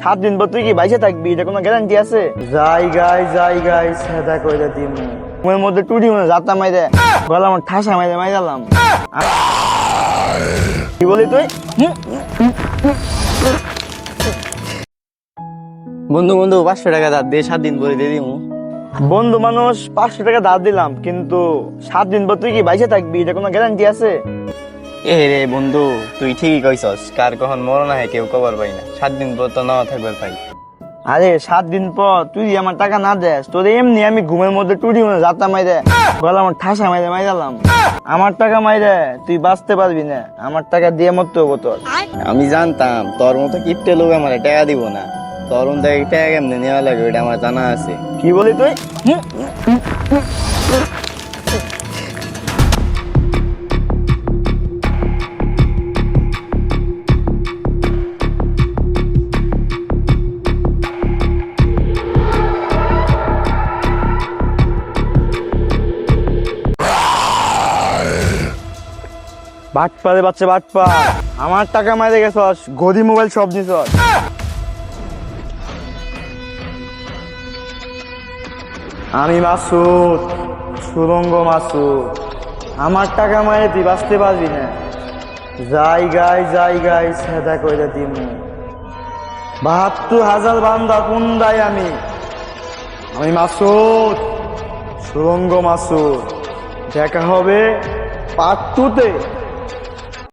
সাত দিন পর তুই কি বাইসে থাকবি? এটা কোনো গ্যারান্টি আছে? যাই গাই যাই গাই সেদা কইরা দিমু। ঘুমের মধ্যে টুটি মনে যাতা মাইরে গলা আমার ঠাসা মাইরে মাইরালাম কি বলি তুই? বন্ধু বন্ধু পাঁচশো টাকা দাঁত দিয়ে সাত দিন পরে দিয়ে দিমু। বন্ধু মানুষ পাঁচশো টাকা দাঁত দিলাম কিন্তু সাত দিন পর তুই কি বাইসে থাকবি? এটা কোনো গ্যারান্টি আছে? এ রে বন্ধু তুই ঠিকই কইছস কার কখন মরণ হয় কেউ খবর পাই না। সাত দিন পর তো নাও থাকবে পাই। আরে সাত দিন পর তুই আমার টাকা না দেস তোর এমনি আমি ঘুমের মধ্যে টুটি মনে যাতা মাইরে গলা আমার ঠাসা মাইরে মাইরালাম আমার টাকা মাইরে তুই বাঁচতে পারবি না আমার টাকা দিয়ে মরতে হব তোর। আমি জানতাম তোর মতো কিপটে লোক আমার টাকা দিব না। তোর মতো টাকা কেমনে নেওয়া লাগে ওইটা আমার জানা আছে। কি বলি তুই? বাটপা রে বাচ্চা, বাটপা। আমার টাকা মাইরে গেছস, গদি মোবাইল সব দিছস আমি মাসুদ, সুরঙ্গ মাসুদ। আমার টাকা মায়ে তুই বাঁচতে পারবি না। যাই গাই যাই গাই সেদা কইরা দিমু। বাহাত্তর হাজার বান্দা কুন্দাই আমি। আমি মাসুদ, সুরঙ্গ মাসুদ। দেখা হবে পার্ট টুতে